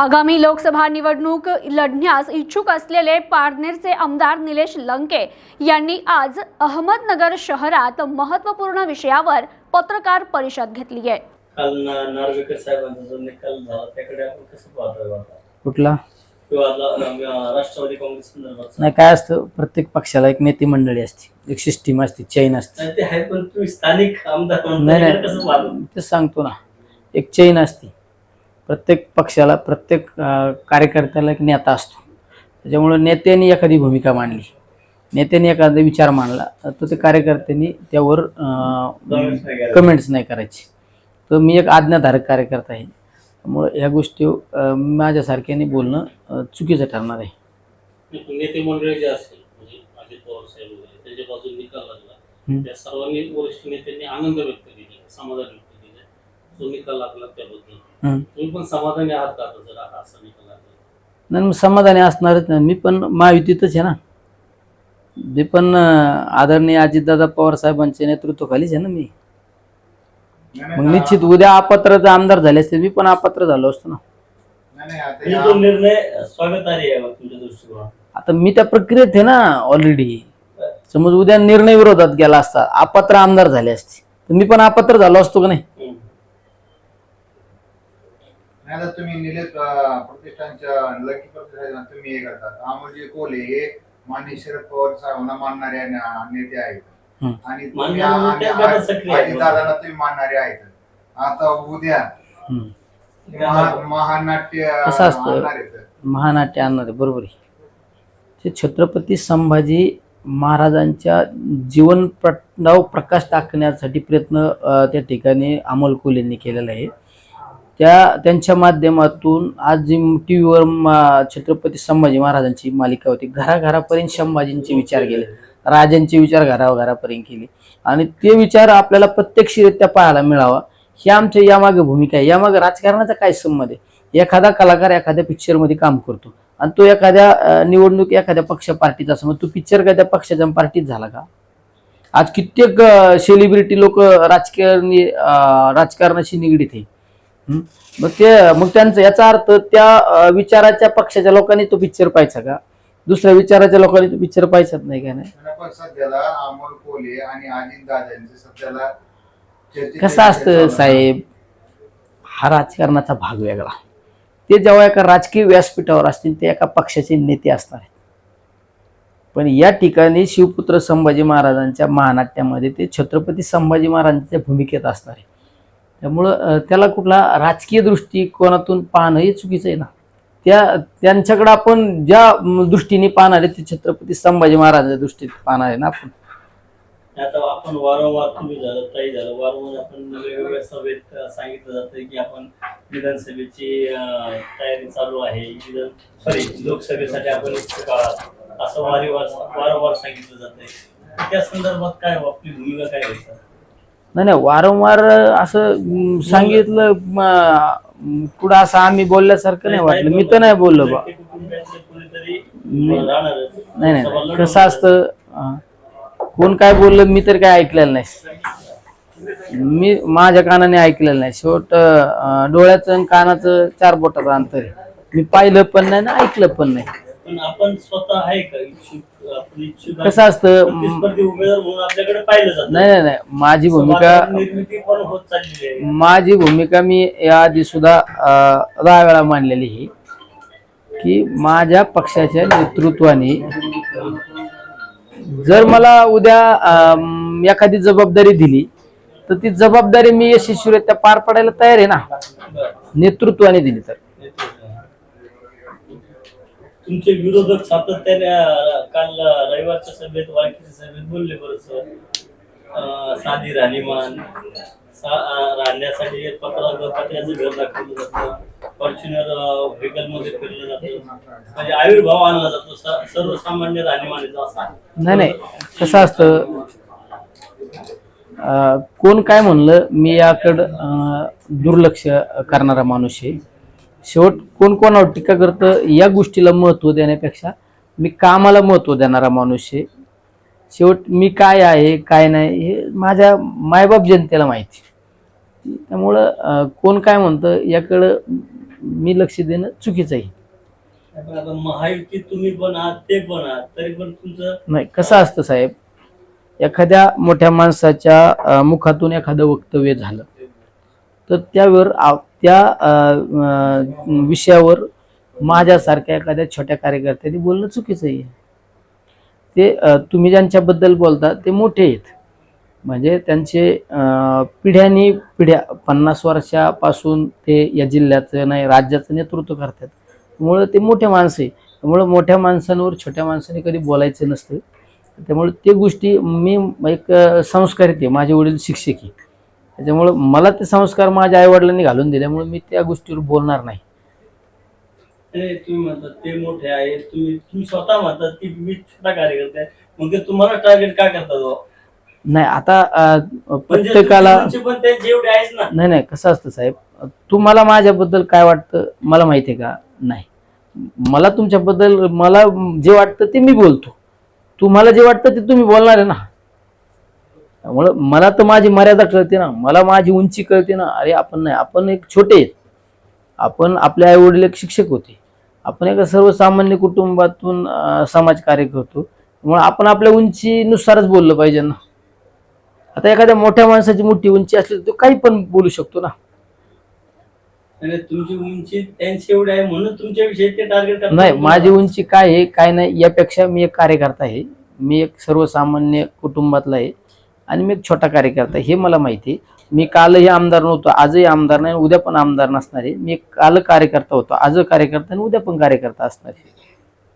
आगामी लोकसभा निवडणूक लढण्यास इच्छुक असलेले पारनेरचे आमदार निलेश लंके यांनी आज अहमदनगर शहरात महत्त्वपूर्ण विषयावर पत्रकार परिषद घेतली आहे. काल ना- नार्वेकर साहेबांचा जो निकाल झाला त्याकडे आपण कसं पाहतोय आता कुठला? किंवा आता, अं, राष्ट्रवादी काँग्रेस संदर्भात नाही काय असतं प्रत्येक पक्षाला एक नेते मंडळी असते एक सिस्टीम असते चैन असते. नाही, ते आहे पण तुम्ही स्थानिक आमदार म्हणून नाही त्याकडे कसं पाहतो नाही तेच सांगतो ना एक चैन असते. प्रत्येक पक्षाला प्रत्येक कार्यकर्त्याला एक नेता असतो. त्याच्यामुळे नेत्यांनी एखादी भूमिका मांडली. नेत्यांनी एखादा विचार मांडला तर ते कार्यकर्त्यांनी त्यावर. कमेंट्स नाही करायचे. तर मी एक आज्ञाधारक कार्यकर्ता आहे. त्यामुळे ह्या गोष्टी माझ्यासारख्याने बोलणं चुकीचं ठरणार आहे. नेते मंडळी जे असेल म्हणजे अजित पवार साहेब वगैरे त्याच्या बाजूने निकाल लागला. हम्म. त्या सर्वांनी वरिष्ठ नेत्यांनी आनंद व्यक्त केला समाधान जो निकाल लागला त्याबद्दल. हम्म. तुम्ही पण समाधानी आहात का आता जर हा असा निकाल लागला? नाही मग समाधानी असणारच ना मी पण महायुतीतच आहे ना. मी पण आदरणीय अजितदादा पवार साहेबांच्या नेतृत्वाखालीच आहे ना मी. मग निश्चित उद्या अपात्र आमदार झाले असते मी पण अपात्र झालो असतो ना. तो निर्णय स्वागतार्ह आहे तुमच्या दृष्टिकोनात. आता मी त्या प्रक्रियेत आहे ना ऑलरेडी समज उद्या निर्णय विरोधात गेला असता अपात्र आमदार झाले असते. तर मी पण अपात्र झालो असतो का नाही? नाही तर तुम्ही निलेश प्रतिष्ठानच्या लकी प्रतिष्ठान तुम्ही हे करतात. अमोलजी कोले हे माननीय शरद पवार साहेबांना मानणारे न- नेते आहेत. आणि तुम्ही. दादाला तुम्ही मानणारे आहेत. आता उद्या महानाट्य कसं असतं? महानाट्य आणणार बरोबर आहे. ते छत्रपती संभाजी महाराजांच्या जीवन प्रकाश टाकण्यासाठी प्रयत्न त्या ठिकाणी अमोल कोलेंनी केलेला आहे. त्या त्यांच्या माध्यमातून आज जी टी व्हीवर छत्रपती संभाजी महाराजांची मालिका होती घराघरापर्यंत संभाजींचे विचार गेले राजांचे विचार घराघरापर्यंत केले. आणि ते विचार आपल्याला प्रत्यक्षरित्या पाहायला मिळावा. ही आमच्या यामागे भूमिका आहे. यामागे राजकारणाचा काय संबंध आहे? एखादा कलाकार एखाद्या पिक्चरमध्ये काम करतो. आणि तो एखाद्या निवडणूक एखाद्या पक्ष पार्टीचा असं तो पिक्चर का त्या पक्षाच्या पार्टीत झाला का? आज कित्येक सेलिब्रिटी लोक राजकीय राजकारणाशी निगडीत आहे. हं? मग ते मग त्यांचं याचा अर्थ त्या अं, विचाराच्या पक्षाच्या लोकांनी तो पिक्चर पाहायचा का? दुसऱ्या विचाराच्या लोकांनी तो पिक्चर पाहायचाच नाही का नाही? पण सध्याला अमोल कोले आणि अजित दादांचे सध्याला चर्चेचे कसं असतं. साहेब? हा राजकारणाचा भाग वेगळा. ते जेव्हा एका राजकीय व्यासपीठावर असतील ते एका पक्षाचे नेते असणार आहेत. पण या ठिकाणी शिवपुत्र संभाजी महाराजांच्या महानाट्यामध्ये ते छत्रपती संभाजी महाराजांच्या भूमिकेत असणार आहे त्यामुळं त्याला कुठला राजकीय दृष्टिकोनातून पाहणं हे चुकीचं आहे ना. त्या त्यांच्याकडं आपण ज्या दृष्टीने पाहणार आहे ते छत्रपती संभाजी महाराजांच्या दृष्टीने पाहणार आहे ना आपण. आता आपण वारंवार तुम्ही झालं ताई झालं वारंवार आपण वेगवेगळ्या सभेत सांगितलं जातं की आपण विधानसभेची तयारी चालू आहे. विधान सॉरी लोकसभेसाठी आपण असं वारंवार वारंवार सांगितलं जातंय. त्या संदर्भात काय आपली भूमिका काय होतं नाही नाही वारंवार असं सांगितलं म, म, पुढं असं आम्ही बोलल्यासारखं नाही वाटलं. मी तर नाही बोललो बा. कोणीतरी राहणारच नाही नाही. कसं असतं कोण काय बोललं मी तर काय ऐकलेलं नाही. मी माझ्या कानाने ऐकलेलं नाही. शेवट अं, डोळ्याचं आणि कानाचं चार बोटाचं अंतर आहे. मी पाहिलं पण नाही ना ऐकलं पण नाही. पण आपण स्वतः आहे का? इच्छुक आपण इच्छुक आहे? कसं असतं प्रतिस्पर्धी उमेदवार म्हणून आपल्याकडे पाहिलं जातं. नाही नाही नाही. माझी भूमिका समाजात निर्मिती पण होत चाललेली आहे. माझी भूमिका मी याआधी सुद्धा अं, दहा वेळा मांडलेली आहे की माझ्या पक्षाच्या नेतृत्वाने जर मला उद्या अं, एखादी जबाबदारी दिली तर ती जबाबदारी मी यशस्वीरित्या पार पाडायला तयार आहे ना. बरं. नेतृत्वाने दिली तर. तुमचे विरोधक सातत्याने काल रविवारच्या सभेत वाळकीच्या सभेत बोलले बरंच साधी राहणीमान राहण्यासाठी पत्राचं पत्र्याचं घर दाखवलं जातं. फॉर्च्युनर व्हेकलमध्ये फिरलं जातं. म्हणजे आयुर्भाव आणला जातो. सर्वसामान्य राहणीमानाचा असा. नाही नाही. कसं असतं कोण काय म्हणलं मी याकडं दुर्लक्ष करणारा माणूस आहे. शेवट कोण कोणावर टीका करतं या गोष्टीला महत्त्व देण्यापेक्षा मी कामाला महत्त्व देणारा माणूस आहे. शेवट मी काय आहे काय नाही हे माझ्या मायबाप जनतेला माहिती त्यामुळं कोण काय म्हणतं याकडं मी लक्ष देणं चुकीचं आहे. महायुतीत तुम्ही पण आहात ते पण आहात तरी पण तुमचं नाही कसं असतं साहेब एखाद्या मोठ्या माणसाच्या मुखातून एखादं वक्तव्य झालं तर त्यावर त्या विषयावर माझ्यासारख्या एखाद्या छोट्या कार्यकर्त्यांनी बोलणं चुकीचं आहे. ते तुम्ही ज्यांच्याबद्दल बोलता ते मोठे आहेत. म्हणजे त्यांचे पिढ्यानी पिढ्या पन्नास वर्षापासून ते या जिल्ह्याचं नाही राज्याचं नेतृत्व करतात. त्यामुळं ते मोठे माणसं आहे त्यामुळं मोठ्या माणसांवर छोट्या माणसाने कधी बोलायचं नसतं. त्यामुळे ते गोष्टी मी एक संस्कारित आहे माझे वडील शिक्षक आहे त्याच्यामुळं मला ते संस्कार माझ्या आईवडिलांनी घालून दिल्यामुळे मी त्या गोष्टीवर बोलणार नाही. ते तुम्ही म्हणतात ते मोठे आहे तुम्ही तुम्ही स्वतः म्हणतात की मी छोटा कार्यकर्ता आहे. मग ते तुम्हाला टार्गेट का करतात बुवा? नाही आता अं, म्हणजे प्रत्येकाला तुमचे पण ते जेवढे आहेत ना. नाही नाही कसं असतं साहेब तुम्हाला माझ्याबद्दल काय वाटतं मला माहिती आहे का? नाही. मला तुमच्याबद्दल मला जे वाटतं ते मी बोलतो. तुम्हाला जे वाटतं ते तुम्ही बोलणार आहे ना. त्यामुळं मला तर माझी मर्यादा कळते ना. मला माझी उंची कळते ना. अरे आपण नाही. आपण एक छोटे आपण आपले आई वडील एक शिक्षक होते. आपण एका सर्वसामान्य कुटुंबातून अं, समाजकार्य करतो. त्यामुळे आपण आपल्या उंचीनुसारच बोललं पाहिजे ना. आता एखाद्या मोठ्या माणसाची मोठी उंची असली तर तो काही पण बोलू शकतो ना. तुमची उंची त्यांची एवढी आहे म्हणून तुमच्याविषयी ते टार्गेट नाही माझी उंची काय आहे काय नाही यापेक्षा मी एक कार्यकर्ता आहे. मी एक सर्वसामान्य कुटुंबातला आहे. आणि मी एक छोटा कार्यकर्ता हे मला माहिती आहे. मी कालही आमदार नव्हतो आजही आमदार नाही उद्या पण आमदार नसणार आहे. मी काल कार्यकर्ता होतो आज कार्यकर्ता आणि उद्या पण कार्यकर्ता असणार आहे.